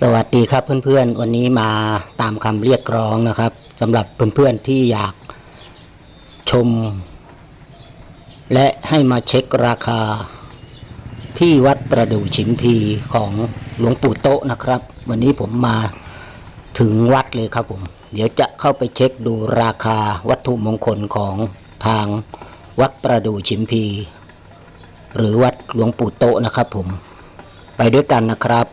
สวัสดีครับเพื่อนๆ วันนี้มาตามคำเรียกร้องนะครับสำหรับเพื่อนๆที่อยากชม และให้มาเช็คราคา ที่วัดประดู่ฉิมพีของหลวงปู่โตะนะครับ วันนี้ผมมาถึงวัดเลยครับผม เดี๋ยวจะเข้าไปเช็คดูราคาวัตถุมงคลของทางวัดประดู่ฉิมพี หรือวัดหลวงปู่โตะนะครับผมไปด้วยกันนะครับ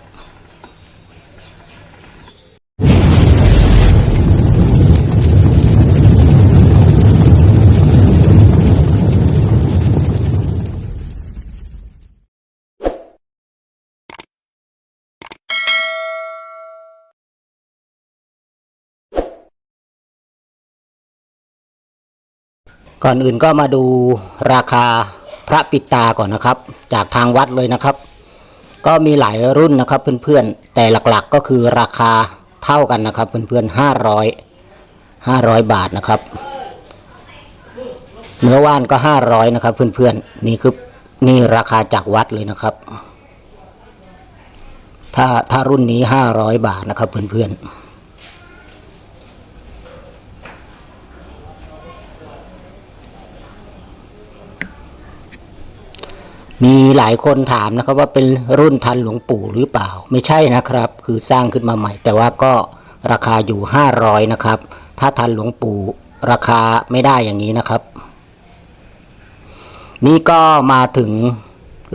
ก่อนอื่นก็มาดูราคาพระปิดตาก่อนนะครับ จากทางวัดเลยนะครับ ก็มีหลายรุ่นนะครับเพื่อนๆ แต่หลักๆก็คือราคาเท่ากันนะครับ เพื่อนๆห้าร้อยห้าร้อยบาทนะครับเนื้อว่านก็ห้าร้อยนะครับ เพื่อนๆนี่คือนี่ราคาจากวัดเลยนะครับ ถ้าถ้ารุ่นนี้ห้าร้อยบาทนะครับ เพื่อนๆ มีหลายคนถามนะครับว่าเป็นรุ่นทันหลวงปู่หรือเปล่า ไม่ใช่นะครับ คือสร้างขึ้นมาใหม่ แต่ว่าก็ราคาอยู่ 500 นะครับ ถ้าทันหลวงปู่ราคาไม่ได้อย่างนี้นะครับ นี่ก็มาถึง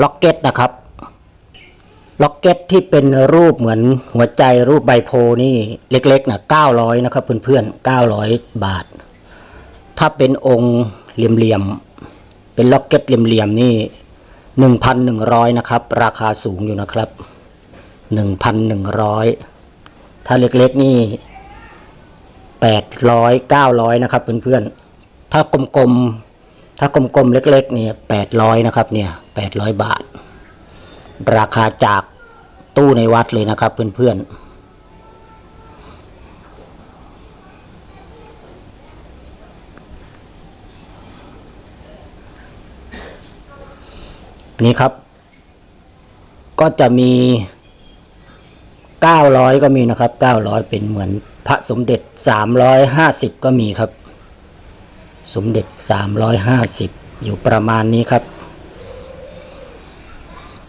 ล็อกเก็ตนะครับ ล็อกเก็ตที่เป็นรูปเหมือนหัวใจรูปใบโพนี่เล็กๆนะ900 นะครับเพื่อนๆ 900 บาท ถ้าเป็นองค์เหลี่ยมๆ เป็นล็อกเก็ตเหลี่ยมๆ นี่ หนึ่งพันหนึ่งร้อยนะครับ ราคาสูงอยู่นะครับหนึ่งพันหนึ่งร้อยถ้าเล็กๆนี่แปดร้อยเก้าร้อยนะครับเพื่อนๆ ถ้ากลมๆ ถ้ากลมๆ เล็กๆ เนี่ยแปดร้อยนะครับ เนี่ยแปดร้อยบาท ราคาจากตู้ในวัดเลยนะครับเพื่อนๆ นี่ครับ ก็จะมี 900 ก็มีนะครับ 900 เป็นเหมือนพระสมเด็จ 350 ก็มีครับ สมเด็จ 350 อยู่ประมาณนี้ครับ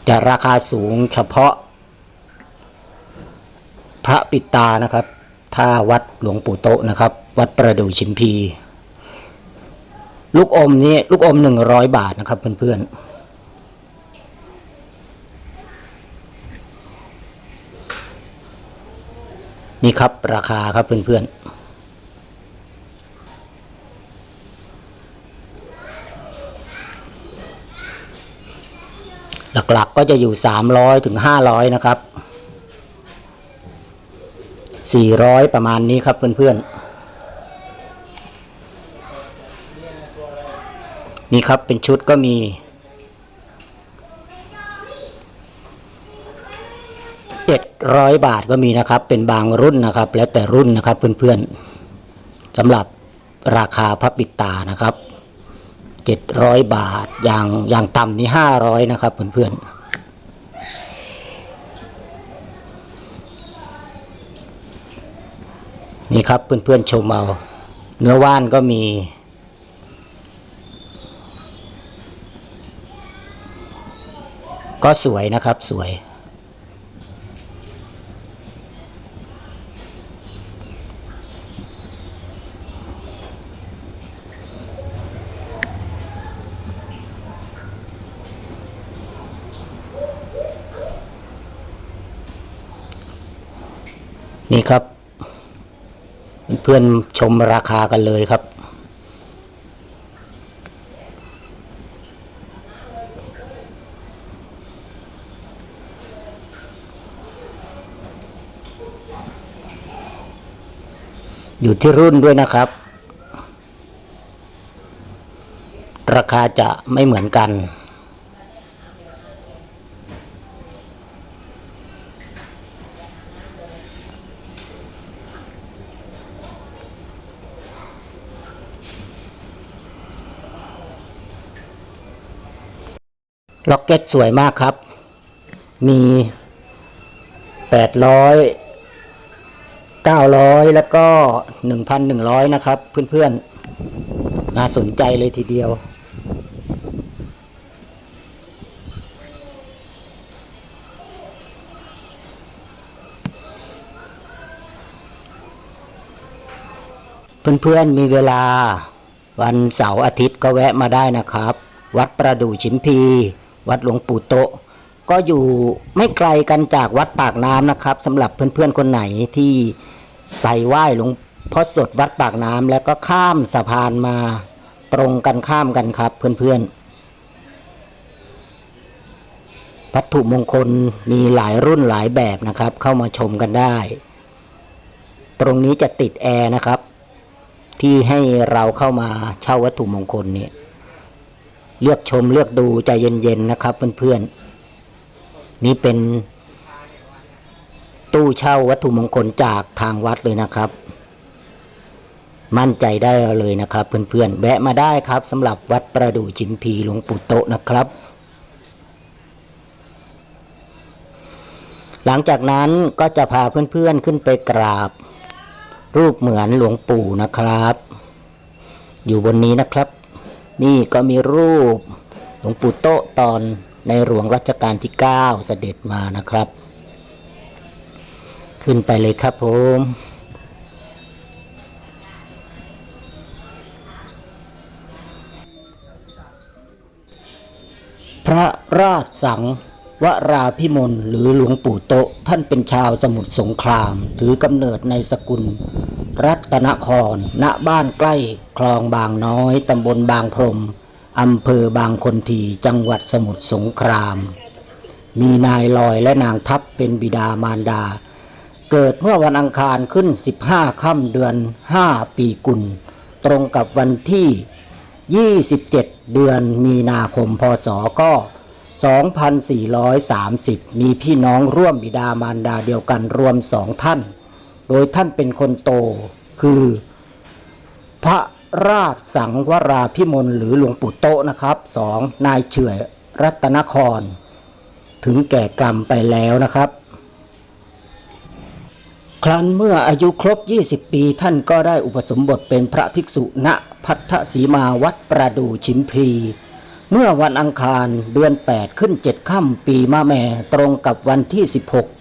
แต่ราคาสูงเฉพาะ พระปิตานะครับ ถ้าวัดหลวงปู่โตนะครับ วัดประดู่ชิมพีลูกอมนี้ลูกอม100บาทนะครับเพื่อนๆ นี่ครับราคาครับเพื่อนๆ หลักๆก็จะอยู่ 300ถึง500 นะครับ 400 ประมาณนี้ครับเพื่อนๆ นี่ครับเป็นชุดก็มี เจ็ด ร้อยบาทก็มีนะครับ เป็นบางรุ่นนะครับ แล้วแต่รุ่นนะครับเพื่อนๆสำหรับราคาพระปิดตานะครับเจ็ดร้อยบาทอย่างอย่างต่ำนี่ห้าร้อยนะครับเพื่อนๆนี่ครับเพื่อนๆชมเอาเนื้อว่านก็มี ก็สวยนะครับสวย นี่ครับ เพื่อนชมราคากันเลยครับ อยู่ที่รุ่นด้วยนะครับ ราคาจะไม่เหมือนกัน ล็อกเก็ตสวยมากครับ มีแปดร้อยเก้าร้อยแล้วก็หนึ่งพันหนึ่งร้อยนะครับ เพื่อนๆ น่าสนใจเลยทีเดียว เพื่อนๆ มีเวลาวันเสาร์อาทิตย์ก็แวะมาได้นะครับ วัดประดู่ชิมพี วัดหลวงปู่โตะก็อยู่ไม่ไกลกันจากวัดปากน้ำนะครับสำหรับเพื่อนๆคนไหนที่ไปไหว้หลวงพ่อสดวัดปากน้ำแล้วก็ข้ามสะพานมาตรงกันข้ามกันครับ เพื่อนๆวัตถุมงคลมีหลายรุ่นหลายแบบนะครับ เข้ามาชมกันได้ ตรงนี้จะติดแอร์นะครับ ที่ให้เราเข้ามาเช่าวัตถุมงคลเนี่ย เลือกชมเลือกดูใจเย็นๆนะครับเพื่อนๆ นี่เป็นตู้เช่าวัตถุมงคลจากทางวัดเลยนะครับ มั่นใจได้เลยนะครับเพื่อนๆ แวะมาได้ครับสำหรับวัดประดู่จิมพีหลวงปู่โตนะครับ หลังจากนั้นก็จะพาเพื่อนๆขึ้นไปกราบ รูปเหมือนหลวงปู่นะครับ อยู่บนนี้นะครับ นี่ก็มีรูปหลวงปู่โตะตอนในหลวงรัชกาลที่ 9 เสด็จมานะครับ ขึ้นไปเลยครับผมพระราชสังวราพิมลหรือหลวงปู่โตท่านเป็นชาวสมุทรสงคราม ถือกำเนิดในสกุล รัตนคร ณ บ้านใกล้คลองบางน้อย ตำบลบางพรม อำเภอบางคนที จังหวัดสมุทรสงคราม มีนายลอยและนางทัพเป็นบิดามารดา เกิดเมื่อวันอังคารขึ้น 15 ค่ำเดือน 5 ปีกุล ตรงกับวันที่ 27 เดือนมีนาคมพศก็ 2430 มีพี่น้องร่วมบิดามารดาเดียวกันรวมสองท่าน โดยท่านเป็นคนโต คือ พระราชสังวราพิมลหรือหลวงปู่โตนะครับสองนายเฉื่อยรัตนคร ถึงแก่กรรมไปแล้วนะครับ ครั้นเมื่ออายุครบ 20 ปีท่านก็ได้อุปสมบทเป็นพระภิกษุณพัทธสีมาวัดประดู่ชิมพีเมื่อวันอังคารเดือน 8 ขึ้น 7 ค่ำปีมะแม่ตรงกับวันที่ 16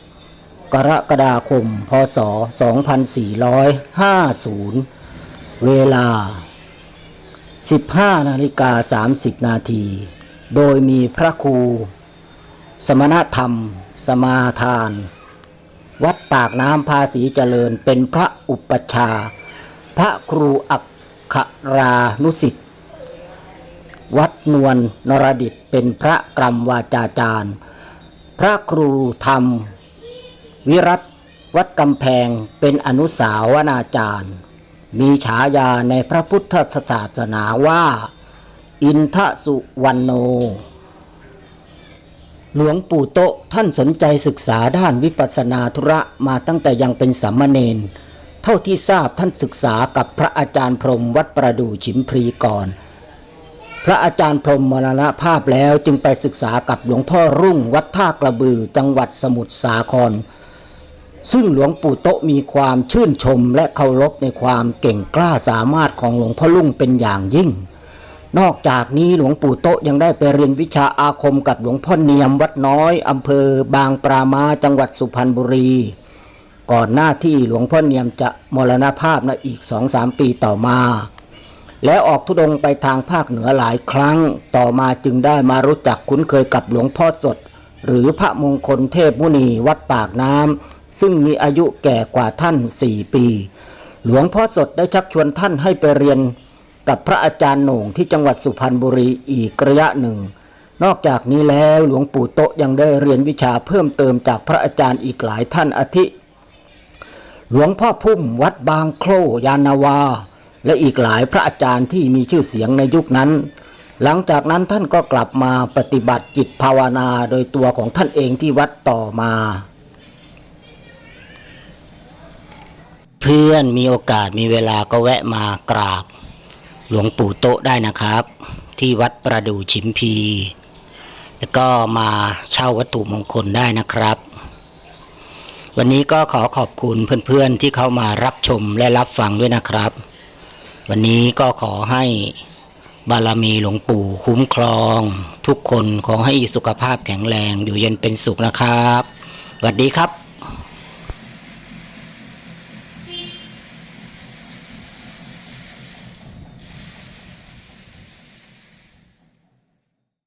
กรกฎาคม พศ 2450 เวลา 15 นาฬิกา 30 นาที โดยมีพระครู สมณธรรม สมาทาน วัดปากน้ำภาษีเจริญเป็นพระอุปชฌาย์พระครูอักขรานุสิทธิ์วัดนวลนรดิตเป็นพระกรรมวาจาจารย์ พระครูธรรม วิรัตวัดกำแพงเป็นอนุสาวนาจารย์ มีฉายาในพระพุทธศาสนาว่า อินทสุวรรณโน หลวงปู่โตท่านสนใจศึกษาด้านวิปัสสนาธุระมาตั้งแต่ยังเป็นสามเณรเท่าที่ทราบท่านศึกษากับพระอาจารย์พรมวัดประดู่ฉิมพรีก่อน พระอาจารย์พรมมรณภาพแล้วจึงไปศึกษากับหลวงพ่อรุ่งวัดท่ากระบือจังหวัดสมุทรสาคร ซึ่งหลวงปู่โตมีความชื่นชมและเคารพในความเก่งกล้าสามารถของหลวงพ่อรุ่งเป็นอย่างยิ่ง นอกจากนี้หลวงปู่โตยังได้ไปเรียนวิชาอาคมกับหลวงพ่อเนียมวัดน้อยอำเภอบางปรามาจังหวัดสุพรรณบุรี ก่อนหน้าที่หลวงพ่อเนียมจะมรณภาพนะอีกสองสามปีต่อมา และออกทุดงไปทางภาคเหนือหลายครั้ง ต่อมาจึงได้มารู้จักคุ้นเคยกับหลวงพ่อสด หรือพระมงคลเทพมุนีวัดปากน้ำ ซึ่งมีอายุแก่กว่าท่านสี่ปี หลวงพ่อสดได้ชักชวนท่านให้ไปเรียน กับพระอาจารย์โหน่งที่จังหวัดสุพรรณบุรีอีกระยะหนึ่ง นอกจากนี้แล้วหลวงปู่โตยังได้เรียนวิชาเพิ่มเติมจากพระอาจารย์อีกหลายท่านอาทิ หลวงพ่อพุ่มวัดบางโคลยานนาวา และอีกหลายพระอาจารย์ที่มีชื่อเสียงในยุคนั้นหลังจากนั้นท่านก็กลับมาปฏิบัติจิตภาวนาโดยตัวของท่านเองที่วัดต่อมา เพื่อนมีโอกาสมีเวลาก็แวะมากราบ หลวงปู่โตะได้นะครับ ที่วัดประดู่ฉิมพี แล้วก็มาเช่าวัตถุมงคลได้นะครับ วันนี้ก็ขอขอบคุณเพื่อนๆที่เข้ามารับชมและรับฟังด้วยนะครับ วันนี้ก็ขอให้บารมีหลวงปู่คุ้มครอง ทุกคนขอให้สุขภาพแข็งแรงอยู่เย็นเป็นสุขนะครับสวัสดีครับ